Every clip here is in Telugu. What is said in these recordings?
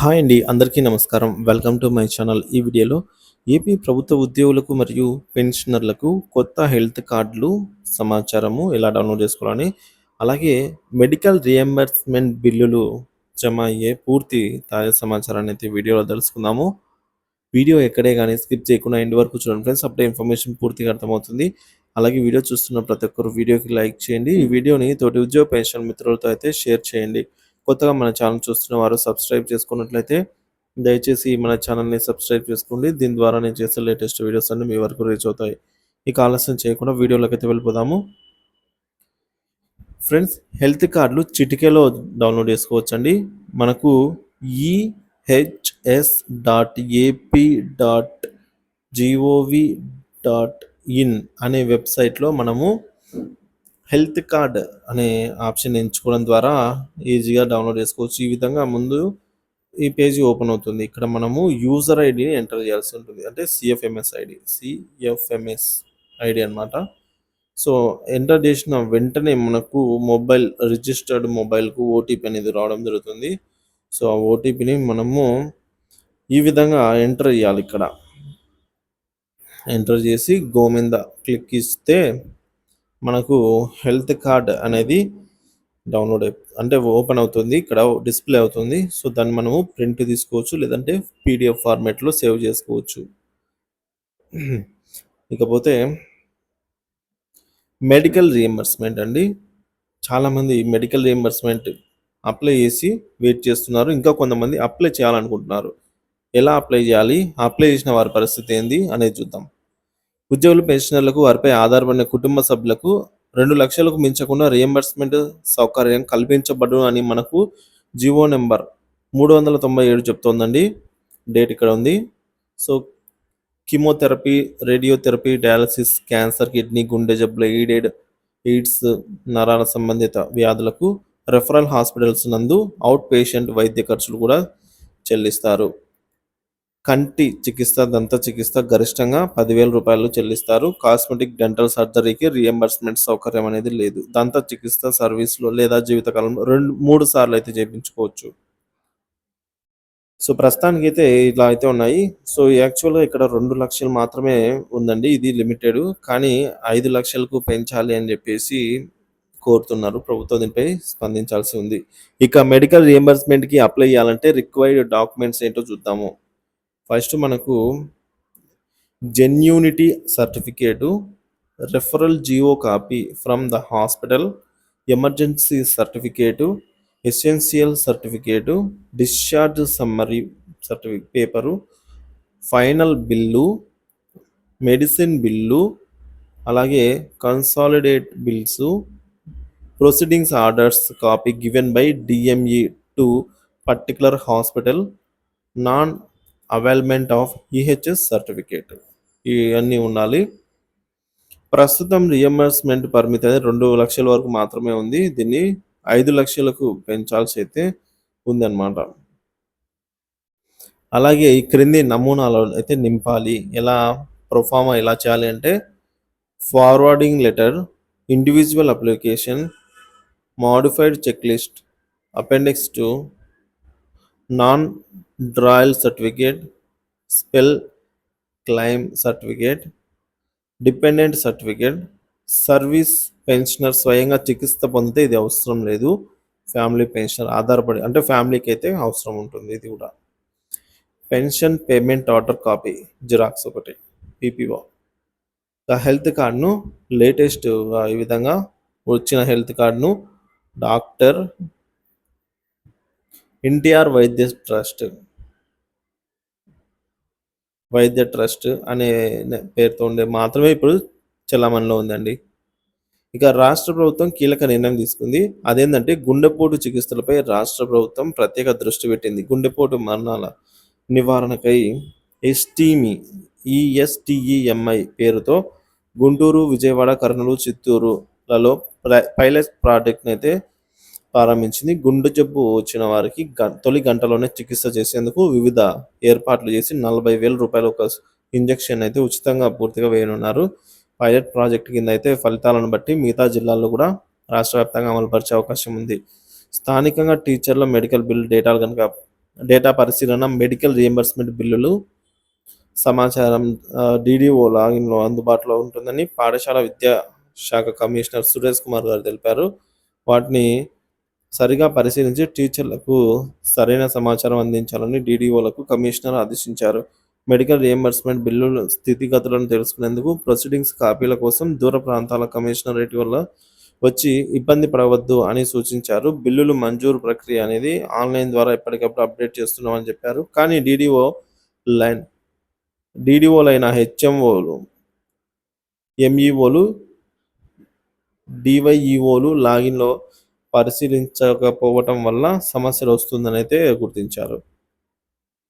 హాయ్ అండి అందరికీ నమస్కారం. Welcome to my channel. ఈ వీడియోలో ఏపీ ప్రభుత్వ ఉద్యోగులకు మరియు పెన్షనర్లకు కొత్త హెల్త్ కార్డులు సమాచారము ఎలా డౌన్లోడ్ చేసుకోవాలని అలాగే మెడికల్ రియంబర్స్మెంట్ బిల్లులు జమ అయ్యే పూర్తి తాజా సమాచారాన్ని అయితే వీడియోలో తెలుసుకుందాము. వీడియో ఎక్కడే కానీ స్కిప్ చేయకుండా ఎండ్ వరకు చూడండి ఫ్రెండ్స్. అప్పుడే ఇన్ఫర్మేషన్ పూర్తిగా అర్థమవుతుంది. అలాగే వీడియో చూస్తున్న ప్రతి ఒక్కరు వీడియోకి లైక్ చేయండి. ఈ వీడియోని తోటి ఉద్యోగ పెన్షన్ మిత్రులతో అయితే షేర్ చేయండి. కొత్తగా మన ఛానల్ చూస్తున్న వారు సబ్స్క్రైబ్ చేసుకున్నట్లయితే దయచేసి మన ఛానల్ని సబ్స్క్రైబ్ చేసుకోండి. దీని ద్వారా నేను చేసే లేటెస్ట్ వీడియోస్ అన్ని మీ వరకు రీచ్ అవుతాయి. ఇక ఆలస్యం చేయకుండా వీడియోలోకి అయితే వెళ్ళిపోదాము. ఫ్రెండ్స్ హెల్త్ కార్డులు చిటికెలో డౌన్లోడ్ చేసుకోవచ్చండి. మనకు EHS dot AP dot GOV dot in అనే వెబ్సైట్లో మనము హెల్త్ కార్డ్ అనే ఆప్షన్ ఎంచుకోవడం ద్వారా ఈజీగా డౌన్లోడ్ చేసుకోవచ్చు. ఈ విధంగా ముందు ఈ పేజీ ఓపెన్ అవుతుంది. ఇక్కడ మనము యూజర్ ఐడిని ఎంటర్ చేయాల్సి ఉంటుంది. అంటే సిఎఫ్ఎంఎస్ ఐడి సిఎఫ్ఎంఎస్ ఐడి అనమాట సో ఎంటర్ చేసిన వెంటనే మనకు మొబైల్ రిజిస్టర్డ్ మొబైల్కు ఓటీపీ అనేది రావడం జరుగుతుంది. సో ఆ ఓటీపీని మనము ఈ విధంగా ఎంటర్ చేయాలి ఇక్కడ. ఎంటర్ చేసి గోమింద క్లిక్ ఇస్తే మనకు హెల్త్ కార్డ్ అనేది డౌన్లోడ్ అంటే ఓపెన్ అవుతుంది ఇక్కడ డిస్ప్లే అవుతుంది. సో దాన్ని మనము ప్రింట్ తీసుకోవచ్చు లేదంటే పీడిఎఫ్ ఫార్మాట్లో సేవ్ చేసుకోవచ్చు. ఇకపోతే మెడికల్ రియంబర్స్మెంట్ అండి. చాలామంది మెడికల్ రియంబర్స్మెంట్ అప్లై చేసి వెయిట్ చేస్తున్నారు. ఇంకా కొంతమంది అప్లై చేయాలనుకుంటున్నారు. ఎలా అప్లై చేయాలి అప్లై చేసిన వారి పరిస్థితి ఏంది అనేది చూద్దాం. ఉద్యోగులు పెన్షనర్లకు వారిపై ఆధారపడిన కుటుంబ సభ్యులకు రెండు లక్షలకు మించకుండా రియంబర్స్మెంట్ సౌకర్యం కల్పించబడు అని మనకు జివో నెంబర్ మూడు వందల తొంభై ఏడు చెప్తోందండి. డేట్ ఇక్కడ ఉంది. So chemotherapy radiotherapy dialysis cancer kidney గుండె జబ్బులు ఎయిడెడ్ ఎయిడ్స్ నరాల సంబంధిత వ్యాధులకు రెఫరల్ హాస్పిటల్స్ నందు అవుట్ పేషెంట్ వైద్య ఖర్చులు కూడా చెల్లిస్తారు. కంటి చికిత్స దంత చికిత్స గరిష్టంగా పదివేల రూపాయలు చెల్లిస్తారు. కాస్మెటిక్ డెంటల్ సర్జరీకి రియంబర్స్మెంట్ సౌకర్యం అనేది లేదు. దంత చికిత్స సర్వీస్లో లేదా జీవితకాలంలో రెండు మూడు సార్లు అయితే చేయించుకోవచ్చు. సో ప్రస్తుతానికి అయితే ఇలా అయితే ఉన్నాయి. సో యాక్చువల్గా ఇక్కడ రెండు లక్షలు మాత్రమే ఉందండి. ఇది లిమిటెడ్. కానీ ఐదు లక్షలకు పెంచాలి అని చెప్పేసి కోరుతున్నారు. ప్రభుత్వం దీనిపై స్పందించాల్సి ఉంది. ఇక మెడికల్ రియంబర్స్మెంట్కి అప్లై చేయాలంటే రిక్వైర్డ్ డాక్యుమెంట్స్ ఏంటో చూద్దాము. ఫస్ట్ మనకు genuinity certificate referral Jio copy from the hospital emergency certificate essential certificate discharge summary certificate paper final bill medicine bill అలాగే consolidate bills proceedings orders copy given by DME to particular hospital non availment of EHS certificate ఇవన్నీ ఉండాలి. ప్రస్తుతం రియంబర్స్మెంట్ పరిమితి అనేది రెండు లక్షల వరకు మాత్రమే ఉంది. దీన్ని ఐదు లక్షలకు పెంచాల్సి అయితే ఉందన్నమాట. అలాగే ఈ క్రింది నమూనాలు అయితే నింపాలి. ఎలా ప్రొఫార్మా ఎలా చేయాలి అంటే forwarding letter individual application modified check list appendix two non drawal certificate spell claim certificate dependent certificate service pensioner స్వయంగా చికిత్స పొందితే ఇది అవసరం లేదు. ఫ్యామిలీ పెన్షనర్ ఆధారపడి అంటే ఫ్యామిలీకి అయితే అవసరం ఉంటుంది ఇది కూడా. Pension payment order copy xerox ఒకటి పీపీఓ ద హెల్త్ కార్డును లేటెస్ట్ ఈ విధంగా వచ్చిన హెల్త్ కార్డును డాక్టర్ ఎన్టీఆర్ వైద్య ట్రస్ట్ వైద్య ట్రస్ట్ అనే పేరుతో ఉండే మాత్రమే ఇప్పుడు చలామణిలో ఉందండి. ఇక రాష్ట్ర ప్రభుత్వం కీలక నిర్ణయం తీసుకుంది. అదేంటంటే గుండెపోటు చికిత్సలపై రాష్ట్ర ప్రభుత్వం ప్రత్యేక దృష్టి పెట్టింది. గుండెపోటు మరణాల నివారణకై ఎస్టీమి ఈఎస్టిఈఎంఐ పేరుతో గుంటూరు విజయవాడ కర్నూలు చిత్తూరులలో పైలట్ ప్రాజెక్ట్ని అయితే ప్రారంభించింది. గుండె జబ్బు వచ్చిన వారికి గ- తొలి గంటలోనే చికిత్స చేసేందుకు వివిధ ఏర్పాట్లు చేసి నలభై వేల రూపాయల ఒక ఇంజెక్షన్ అయితే ఉచితంగా పూర్తిగా వేయనున్నారు. పైలట్ ప్రాజెక్ట్ కింద అయితే ఫలితాలను బట్టి మిగతా జిల్లాల్లో కూడా రాష్ట్ర వ్యాప్తంగా అమలుపరిచే అవకాశం ఉంది. స్థానికంగా టీచర్ల మెడికల్ బిల్లు డేటాలు కనుక డేటా పరిశీలన మెడికల్ రియంబర్స్మెంట్ బిల్లులు సమాచారం డిడిఓ లాగిన్లో అందుబాటులో ఉంటుందని పాఠశాల విద్యా శాఖ కమిషనర్ సురేష్ కుమార్ గారు తెలిపారు. వాటిని సరిగా పరిశీలించి టీచర్లకు సరైన సమాచారం అందించాలని డీడీఓలకు కమిషనర్ ఆదేశించారు. మెడికల్ రియంబర్స్మెంట్ బిల్లుల స్థితిగతులను తెలుసుకునేందుకు ప్రొసీడింగ్స్ కాపీల కోసం దూర ప్రాంతాల కమిషనరేట్ వల్ల వచ్చి ఇబ్బంది పడవద్దు అని సూచించారు. బిల్లులు మంజూరు ప్రక్రియ అనేది ఆన్లైన్ ద్వారా ఎప్పటికప్పుడు అప్డేట్ చేస్తున్నామని చెప్పారు. కానీ డీడీఓ లైన్ డీడీఓలైన హెచ్ఎంఓలు ఎంఈఓలు డివైఈఓలు లాగిన్లో పరిశీలించకపోవటం వల్ల సమస్యలు వస్తుందని అయితే గుర్తించారు.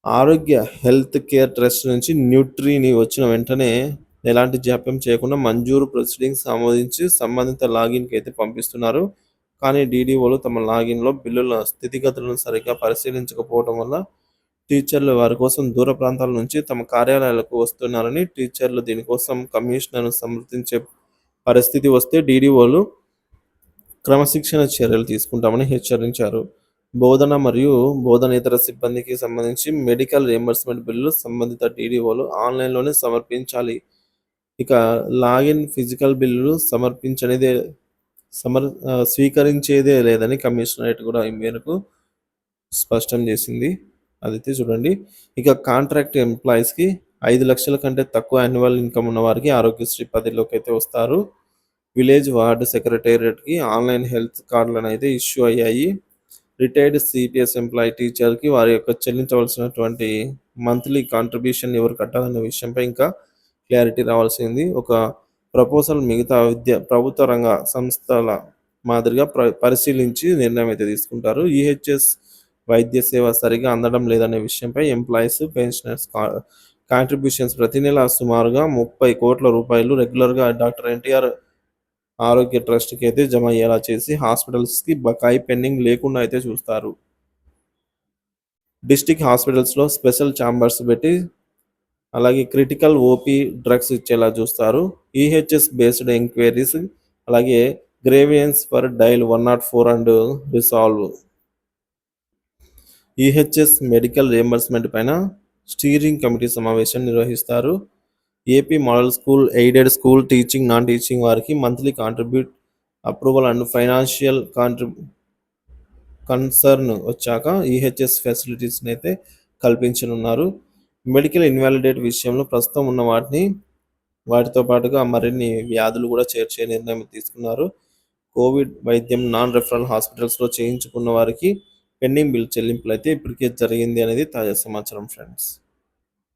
ఆరోగ్య హెల్త్ కేర్ ట్రస్ట్ నుంచి న్యూట్రీని వచ్చిన వెంటనే ఎలాంటి జాప్యం చేయకుండా మంజూరు ప్రొసీడింగ్స్ ఆమోదించి సంబంధిత లాగిన్కి అయితే పంపిస్తున్నారు. కానీ డీడీఓలు తమ లాగిన్లో బిల్లుల స్థితిగతులను సరిగ్గా పరిశీలించకపోవడం వల్ల టీచర్లు వారి కోసం దూర ప్రాంతాల నుంచి తమ కార్యాలయాలకు వస్తున్నారని టీచర్లు దీనికోసం కమిషనర్ను సమర్థించే పరిస్థితి వస్తే డీడీఓలు క్రమశిక్షణ చర్యలు తీసుకుంటామని హెచ్చరించారు. బోధన మరియు బోధనేతర సిబ్బందికి సంబంధించి మెడికల్ రియంబర్స్మెంట్ బిల్లు సంబంధిత టీడీఓలు ఆన్లైన్లోనే సమర్పించాలి. ఇక లాగిన్ ఫిజికల్ బిల్లులు సమర్పించనిదే సమర్ స్వీకరించేదే లేదని కమిషనరేట్ కూడా ఈ మేరకు స్పష్టం చేసింది. అదైతే చూడండి. ఇక కాంట్రాక్ట్ ఎంప్లాయీస్కి ఐదు లక్షల కంటే తక్కువ యాన్యువల్ ఇన్కమ్ ఉన్న వారికి ఆరోగ్యశ్రీ పదిలోకి అయితే వస్తారు. విలేజ్ వార్డు సెక్రటేరియట్కి ఆన్లైన్ హెల్త్ కార్డులను అయితే ఇష్యూ అయ్యాయి. రిటైర్డ్ సిపిఎస్ ఎంప్లాయీ టీచర్కి వారి యొక్క చెల్లించవలసినటువంటి మంత్లీ కాంట్రిబ్యూషన్ ఎవరు కట్టాలనే విషయంపై ఇంకా క్లారిటీ రావాల్సింది. ఒక ప్రపోజల్ మిగతా విద్య ప్రభుత్వ రంగ సంస్థల మాదిరిగా ప్ర పరిశీలించి నిర్ణయం అయితే తీసుకుంటారు. ఈహెచ్ఎస్ వైద్య సేవ సరిగా అందడం లేదనే విషయంపై ఎంప్లాయీస్ పెన్షనర్స్ కాంట్రిబ్యూషన్స్ ప్రతి నెల సుమారుగా ముప్పై కోట్ల రూపాయలు రెగ్యులర్గా డాక్టర్ ఎన్టీఆర్ ఆరోగ్య ట్రస్ట్కి అయితే జమ అయ్యేలా చేసి హాస్పిటల్స్కి బకాయి పెండింగ్ లేకుండా అయితే చూస్తారు. డిస్టిక్ హాస్పిటల్స్లో స్పెషల్ ఛాంబర్స్ పెట్టి అలాగే క్రిటికల్ ఓపీ డ్రగ్స్ ఇచ్చేలా చూస్తారు. ఈహెచ్ఎస్ బేస్డ్ ఎంక్వైరీస్ అలాగే grievance for dial one nought four and resolve. EHS medical reimbursement పైన స్టీరింగ్ కమిటీ సమావేశం నిర్వహిస్తారు. AP model school aided school teaching non teaching వారికి monthly contribute approval and financial contribution concern వచ్చాక ఈహెచ్ఎస్ ఫెసిలిటీస్ని అయితే కల్పించనున్నారు. మెడికల్ ఇన్వాలిడేట్ విషయంలో ప్రస్తుతం ఉన్న వాటిని వాటితో పాటుగా మరిన్ని వ్యాధులు కూడా చేర్చే నిర్ణయం తీసుకున్నారు. కోవిడ్ వైద్యం నాన్ రెఫరల్ హాస్పిటల్స్లో చేయించుకున్న వారికి పెండింగ్ బిల్ చెల్లింపులు అయితే ఇప్పటికే జరిగింది అనేది తాజా సమాచారం ఫ్రెండ్స్.